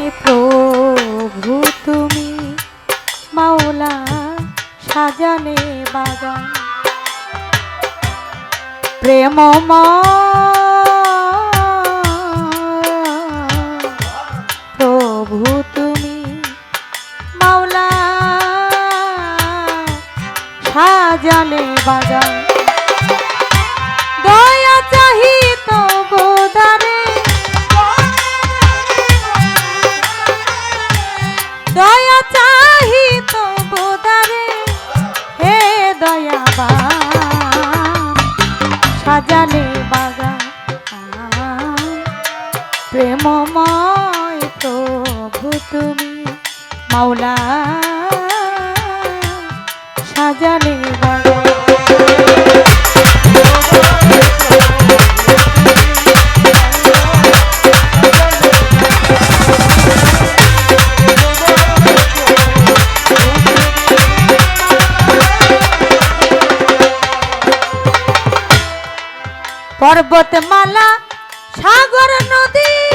প্রেমময় প্রভু তুমি। মাওলা সাজালে বাগান। প্রেমময় প্রভু তুমি। মাওলা সাজালে বাগান। সাজালে বাগা প্রেমময় প্রভু তুমি মাওলা সাজালে বাগান। পর্বতমালা সাগর নদী।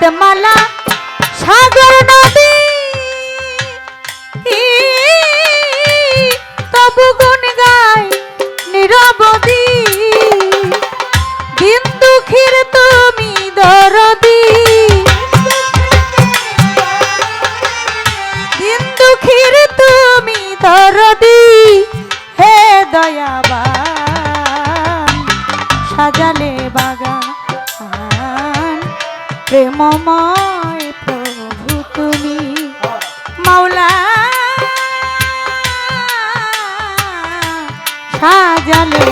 পর্বতমালা সাগর নদী। তবু গুণ গায় নিরবধি। দিন দুঃখীর তুমি দরদি। দিন দুঃখীর তুমি দরদি। হে দয়াবান, সাজালে বাগান। প্রেমময় প্রভু তুমি। মাওলা সাজালে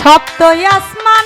সপ্ত আসমান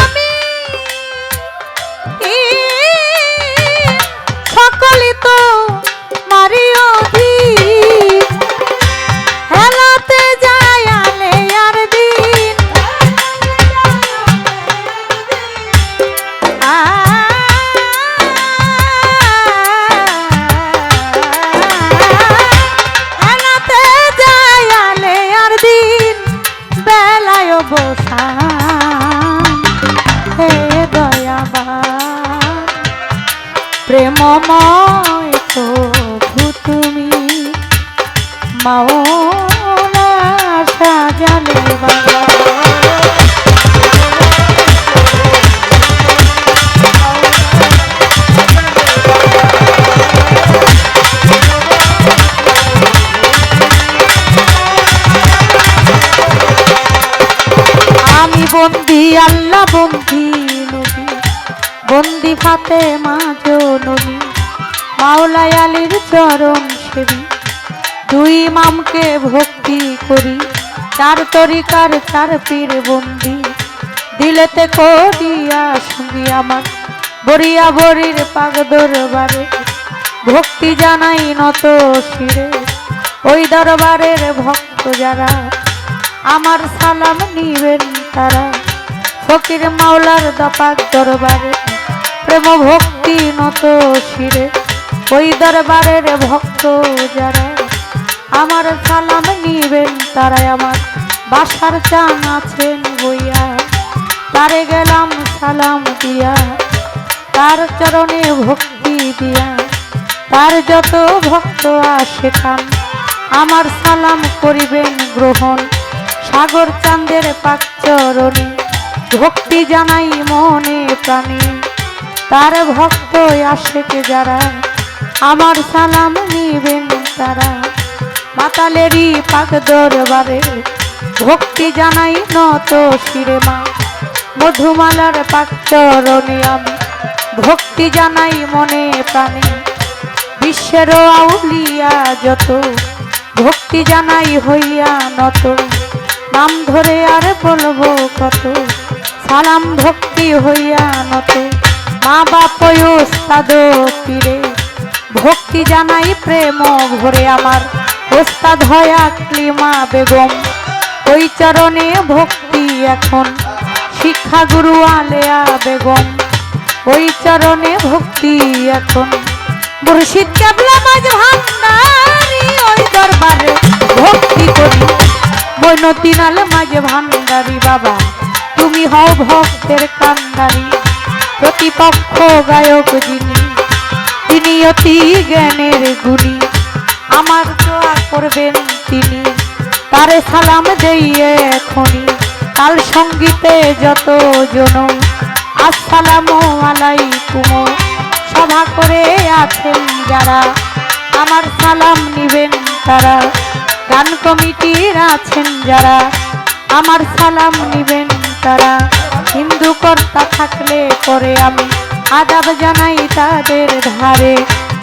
প্রেমময় প্রভু তুমি। মাওলা সাজালে বাবা। বন্দি আল্লাহ বন্দি নবী। বন্দি ফাতে মা আলীর চরণ সেবী। দুই মামকে ভক্তি করি, চার তরিকার চার পীর বন্দি। দিলেতে করিয়া সঙ্গী আমার, বরিয়া বরির পাগ দরবারে। ভক্তি জানাই নত শিরে, ওই দরবারের ভক্ত যারা। আমার সালাম নিবেন তারা, ফকির মাওলার দপাক দরবারে। প্রেম ভক্তি নত শিরে ওই দরবারের ভক্ত যারা, আমার সালাম নিবেন তারাই আমার বাসার চান আছেন বইয়া তারে গেলাম সালাম দিয়া, তার চরণে ভক্তি দিয়া। তার যত ভক্ত আসে খান, আমার সালাম করিবেন গ্রহণ। সাগর চাঁদের পাক চরণে ভক্তি জানাই মনে প্রাণে। তার ভক্ত আসে যারা আমার সালাম নিবেন তারা। মাতালেরই পাক দরবারে ভক্তি জানাই নত শিরে মা। মধুমালার পাক চরণে আমি ভক্তি জানাই মনে প্রাণে। বিশ্বের আউলিয়া যত ভক্তি জানাই হইয়া নত। নাম ধরে আর বলব কত সালাম ভক্তি হইয়া নত। মা বাপ ওস্তাদ পীরে ভক্তি জানাই প্রেম ভরে আমার। ওস্তাদ হয়া ক্লিমা বেগম। ওই চরণে ভক্তি এখন, শিক্ষা গুরু আলেয়া বেগম। ওই চরণে ভক্তি এখন। মুর্শিদ কেবলা মাঝ ভান্ডারি ওই দরবারে ভক্তি করি। বৈনতি নাল মাঝ ভান্ডারি বাবা, তুমি হও ভক্তের কান্ডারি। প্রতিপক্ষ গায়ক যিনি তিনি অতি জ্ঞানের গুণী। আমার দোয়া করবেন তিনি। তারে সালাম দেইয়ে এখনই। কাল সঙ্গীতে যত জন আসসালামু আলাইকুম। সভা করে আছেন যারা। আমার সালাম নিবেন তারা। গান কমিটির আছেন যারা। আমার সালাম নিবেন তারা। হিন্দু কর্তা থাকলে পরে আমি আদাব জানাই তাদের ধারে।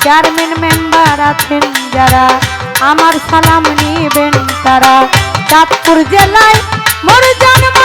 চেয়ারম্যান মেম্বার আছেন যারা, আমার সালাম নিবেন তারা। চাঁদপুর জেলায় মোর জন্ম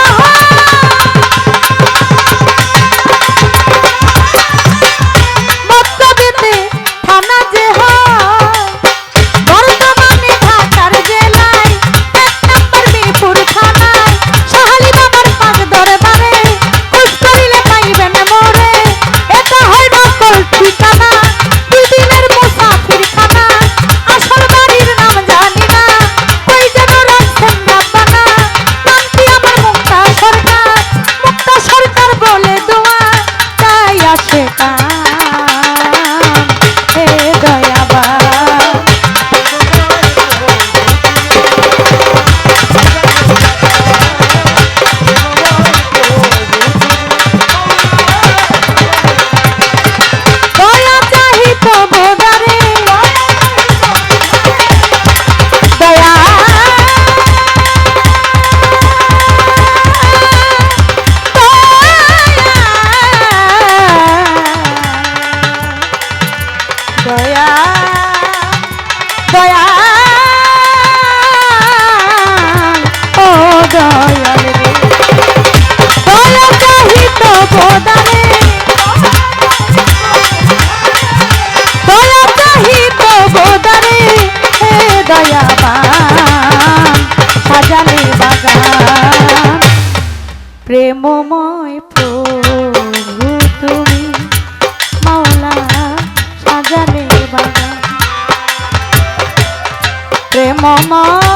দয়া ও দয়াল রে দয়া চাহিত প্রেমময় প্রভু